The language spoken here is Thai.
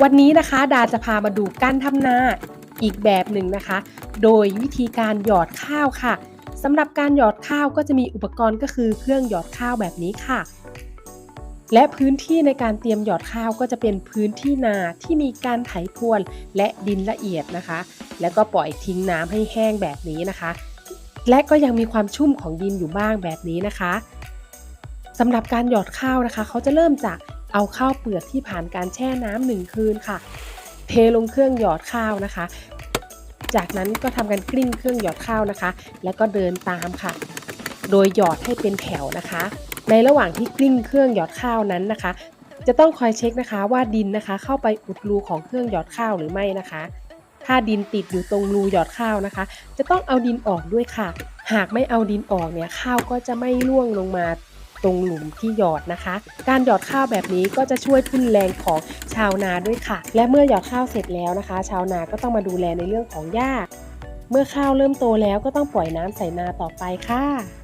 วันนี้นะคะดาจะพามาดูการทำนาอีกแบบหนึ่งนะคะ โดยวิธีการหยอดข้าวค่ะสำหรับการหยอดข้าวก็จะมีอุปกรณ์ก็คือเครื่องหยอดข้าวแบบนี้ค่ะ และพื้นที่ในการเตรียมหยอดข้าวก็จะเป็นพื้นที่นาที่มีการไถพรวนและดินละเอียดนะคะ แล้วก็ปล่อยทิ้งน้ำให้แห้งแบบนี้นะคะ และก็ยังมีความชุ่มของดินอยู่บ้างแบบนี้นะคะสำหรับการหยอดข้าวนะคะ เขาจะเริ่มจาก เอาข้าวเปลือกที่ผ่านการแช่น้ำหนึ่งคืนค่ะ เทลงเครื่องหยอดข้าวนะคะ จากนั้นก็ทำการกลิ้งเครื่องหยอดข้าวนะคะ แล้วก็เดินตามค่ะ โดยหยอดให้เป็นแถวนะคะ ในระหว่างที่กลิ้งเครื่องหยอดข้าวนั้นนะคะ จะต้องคอยเช็คนะคะว่าดินนะคะ เข้าไปอุดรูของเครื่องหยอดข้าวหรือไม่นะคะถ้าดินติดอยู่ตรงรูหยอดข้าวนะคะ จะต้องเอาดินออกด้วยค่ะ หากไม่เอาดินออกเนี่ยข้าวก็จะไม่ร่วงลงมา ตรงหลุมที่หยอดนะคะ การหยอดข้าวแบบนี้ก็จะช่วยทุนแรงของชาวนาด้วยค่ะ และเมื่อหยอดข้าวเสร็จแล้วนะคะ ชาวนาก็ต้องมาดูแลในเรื่องของหญ้า เมื่อข้าวเริ่มโตแล้วก็ต้องปล่อยน้ำใส่นาต่อไปค่ะ